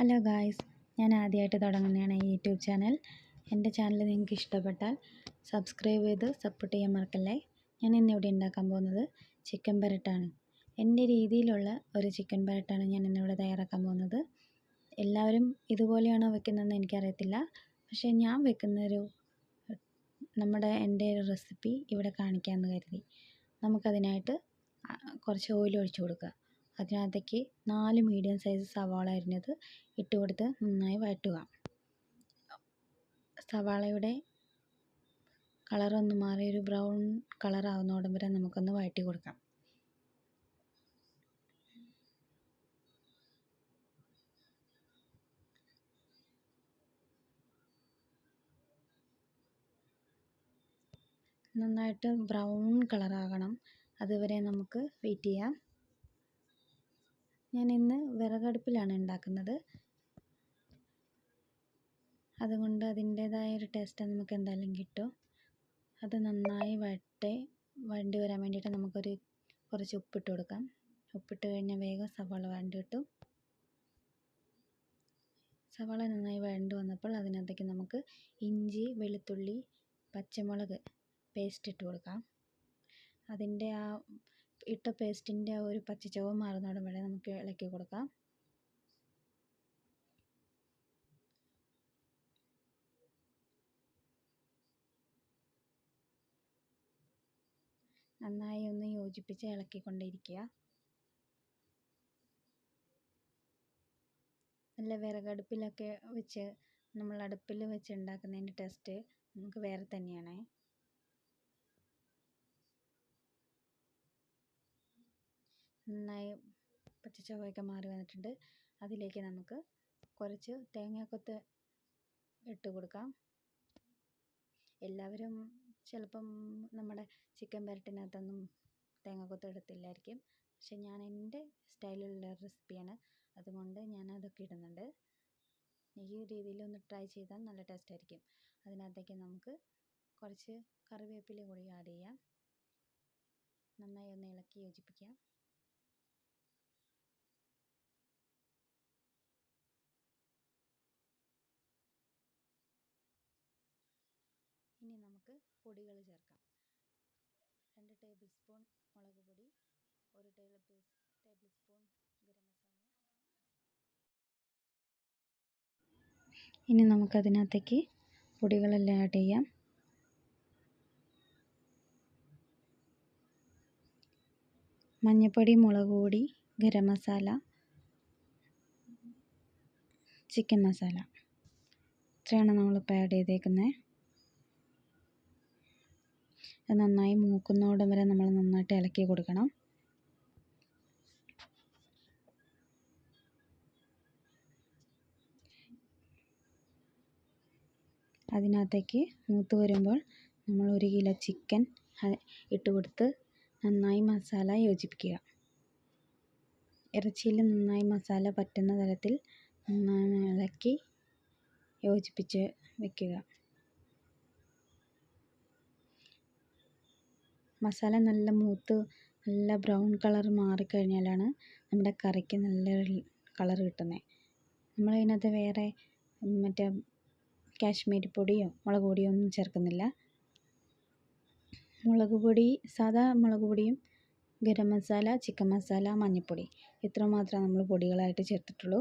Hello guys ഞാൻ ആദ്യമായിട്ട് തുടങ്ങുന്നതാണ് ഈ യൂട്യൂബ് ചാനൽ. എന്റെ ചാനൽ നിങ്ങൾക്ക് ഇഷ്ടപ്പെട്ടാൽ സബ്സ്ക്രൈബ് ചെയ്ത് സപ്പോർട്ട് ചെയ്യാൻ മറക്കല്ലേ? ഞാൻ ഇന്നിവിടെ ഉണ്ടാക്കാൻ പോകുന്നത് ചിക്കൻ പെരട്ടാണ്. എന്റെ രീതിയിലുള്ള ഒരു ചിക്കൻ പെരട്ടാണ് ഞാൻ ഇന്നിവിടെ തയ്യാറാക്കാൻ പോകുന്നത്. എല്ലാവരും ഇതുപോലെയാണോ വെക്കുന്നതെന്ന് എനിക്കറിയത്തില്ല. പക്ഷേ ഞാൻ വെക്കുന്നൊരു നമ്മുടെ എന്റെ ഒരു റെസിപ്പി ഇവിടെ കാണിക്കാമെന്ന് കരുതി. നമുക്കതിനായിട്ട് കുറച്ച് ഓയിൽ ഒഴിച്ചു കൊടുക്കുക. അതിനകത്തേക്ക് നാല് മീഡിയം സൈസ് സവാള അരിഞ്ഞത് ഇട്ട് കൊടുത്ത് നന്നായി വഴറ്റുക. സവാളയുടെ കളറൊന്ന് മാറി ഒരു ബ്രൗൺ കളർ ആവുന്നോടം വരെ നമുക്കൊന്ന് വഴറ്റി കൊടുക്കാം. നന്നായിട്ട് ബ്രൗൺ കളറാകണം അതുവരെ നമുക്ക് വെയിറ്റ് ചെയ്യാം. ഞാൻ ഇന്ന് വിറകടുപ്പിലാണ് ഉണ്ടാക്കുന്നത്. അതുകൊണ്ട് അതിന്റേതായ ഒരു ടേസ്റ്റ് നമുക്ക് എന്തായാലും കിട്ടും. അത് നന്നായി വഴറ്റി വഴണ്ടി വരാൻ വേണ്ടിയിട്ട് നമുക്കൊരു കുറച്ച് ഉപ്പിട്ട് കൊടുക്കാം. ഉപ്പിട്ട് കഴിഞ്ഞാൽ വേഗം സവാള വഴണ്ടി കിട്ടും. സവാള നന്നായി വഴണ്ട് വന്നപ്പോൾ അതിനകത്തേക്ക് നമുക്ക് ഇഞ്ചി വെളുത്തുള്ളി പച്ചമുളക് പേസ്റ്റ് ഇട്ട് കൊടുക്കാം. അതിന്റെ ആ ഇട്ട പേസ്റ്റിന്റെ ആ ഒരു പച്ചച്ചവ് മാറുന്നിടം വരെ നമുക്ക് ഇളക്കി കൊടുക്കാം. നന്നായി ഒന്ന് യോജിപ്പിച്ച് ഇളക്കിക്കൊണ്ടിരിക്കുക. നല്ല വിറകടുപ്പിലൊക്കെ വെച്ച് നമ്മൾ അടുപ്പിൽ വെച്ച് ഉണ്ടാക്കുന്നതിന്റെ ടേസ്റ്റ് നമുക്ക് വേറെ തന്നെയാണ്. നന്നായി പച്ചച്ചുവയൊക്കെ മാറി വന്നിട്ടുണ്ട്. അതിലേക്ക് നമുക്ക് കുറച്ച് തേങ്ങാക്കൊത്ത് ഇട്ട് കൊടുക്കാം. എല്ലാവരും ചിലപ്പം നമ്മുടെ ചിക്കൻ പെരട്ടിനകത്തൊന്നും തേങ്ങാക്കൊത്ത് ഇടത്തില്ലായിരിക്കും. പക്ഷെ ഞാൻ എന്റെ സ്റ്റൈലിലുള്ള റെസിപ്പിയാണ്. അതുകൊണ്ട് ഞാൻ അതൊക്കെ ഇടുന്നുണ്ട്. ഈ രീതിയിൽ ഒന്ന് ട്രൈ ചെയ്താൽ നല്ല ടേസ്റ്റ് ആയിരിക്കും. അതിനകത്തേക്ക് നമുക്ക് കുറച്ച് കറിവേപ്പില കൂടി ആഡ് ചെയ്യാം. നന്നായി ഒന്ന് ഇളക്കി യോജിപ്പിക്കാം ഇനി നമുക്ക് പൊടികൾ ചേർക്കാം. രണ്ട് ടേബിൾ സ്പൂൺ മുളക് പൊടി ഒരു table tablespoon garam masala. ഇനി നമുക്കതിനകത്തേക്ക് പൊടികളെല്ലാം ആഡ് ചെയ്യാം. മഞ്ഞൾപ്പൊടി മുളക് പൊടി ഗരം മസാല ചിക്കൻ മസാല. ഇത്രയാണ് നമ്മളിപ്പോൾ ആഡ് ചെയ്തേക്കുന്നത് നന്നായി മൂക്കുന്നോടം വരെ നമ്മൾ നന്നായിട്ട് ഇളക്കി കൊടുക്കണം. അതിനകത്തേക്ക് മൂത്ത് വരുമ്പോൾ നമ്മൾ ഒരു കിലോ ചിക്കൻ ഇട്ട് കൊടുത്ത് നന്നായി മസാല യോജിപ്പിക്കുക. ഇറച്ചിയിൽ നന്നായി മസാല പറ്റുന്ന തരത്തിൽ നന്നായി ഇളക്കി യോജിപ്പിച്ച് വെക്കുക. മസാല നല്ല മൂത്ത് നല്ല ബ്രൗൺ കളർ മാറിക്കഴിഞ്ഞാലാണ് നമ്മുടെ കറിക്ക് നല്ലൊരു കളർ കിട്ടുന്നത് നമ്മൾ അതിനകത്ത് വേറെ മറ്റേ കാശ്മീരി പൊടിയോ മുളക് പൊടിയോ ഒന്നും ചേർക്കുന്നില്ല. മുളക് പൊടി സാധാ മുളക് പൊടിയും ഗരം മസാല ചിക്കൻ മസാല മഞ്ഞൾപ്പൊടി ഇത്ര മാത്രമേ നമ്മൾ പൊടികളായിട്ട് ചേർത്തിട്ടുള്ളൂ.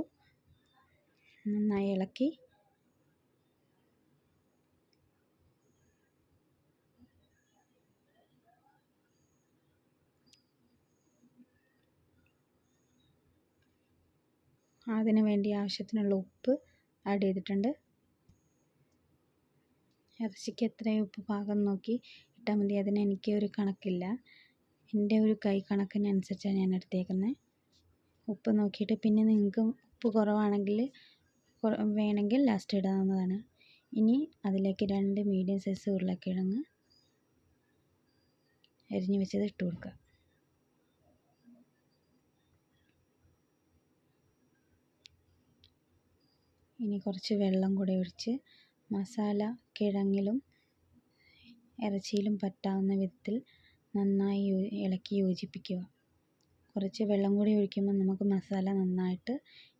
നന്നായി ഇളക്കി അതിന് വേണ്ടി ആവശ്യത്തിനുള്ള ഉപ്പ് ആഡ് ചെയ്തിട്ടുണ്ട്. ഇറച്ചിക്ക് എത്രയും ഉപ്പ് പാകം നോക്കി ഇട്ടാൽ മതി. അതിന് എനിക്ക് ഒരു കണക്കില്ല. എന്റെ ഒരു കൈ കണക്കിനനുസരിച്ചാണ് ഞാൻ എടുത്തേക്കുന്നത്. ഉപ്പ് നോക്കിയിട്ട് പിന്നെ നിങ്ങൾക്ക് ഉപ്പ് കുറവാണെങ്കിൽ വേണമെങ്കിൽ ലാസ്റ്റ് ഇടാവുന്നതാണ്. ഇനി അതിലേക്ക് രണ്ട് മീഡിയം സൈസ് ഉരുളക്കിഴങ്ങ് അരിഞ്ഞ് വെച്ചത് ഇട്ട് കൊടുക്കുക. ഇനി കുറച്ച് വെള്ളം കൂടെ ഒഴിച്ച് മസാല കിഴങ്ങിലും ഇറച്ചിയിലും പറ്റാവുന്ന വിധത്തിൽ നന്നായി ഇളക്കി യോജിപ്പിക്കുക. കുറച്ച് വെള്ളം കൂടി ഒഴിക്കുമ്പോൾ നമുക്ക് മസാല നന്നായിട്ട്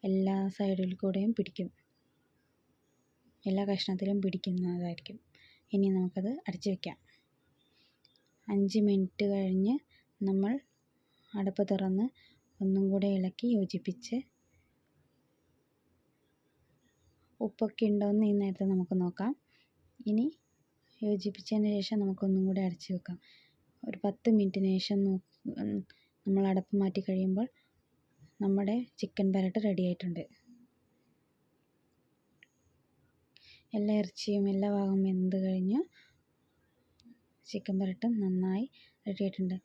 എല്ലാ സൈഡിൽ കൂടെയും പിടിക്കും. എല്ലാ കഷ്ണത്തിലും പിടിക്കുന്നതായിരിക്കും. ഇനി നമുക്കത് അടച്ച് വയ്ക്കാം അഞ്ച് മിനിറ്റ് കഴിഞ്ഞ് നമ്മൾ അടപ്പ് തുറന്ന് ഒന്നും കൂടെ ഇളക്കി യോജിപ്പിച്ച് ഉപ്പൊക്കെ ഉണ്ടോയെന്ന് ഈ നേരത്തെ നമുക്ക് നോക്കാം. ഇനി യോജിപ്പിച്ചതിന് ശേഷം നമുക്കൊന്നും കൂടി അടച്ച് വെക്കാം. ഒരു പത്ത് മിനിറ്റിന് ശേഷം നമ്മൾ അടപ്പ് മാറ്റി കഴിയുമ്പോൾ നമ്മുടെ ചിക്കൻ പെരട്ട് റെഡി ആയിട്ടുണ്ട്. എല്ലാ ഇറച്ചിയും എല്ലാ ഭാഗവും വെന്ത് കഴിഞ്ഞ് ചിക്കൻ പെരട്ട് നന്നായി റെഡി ആയിട്ടുണ്ട്.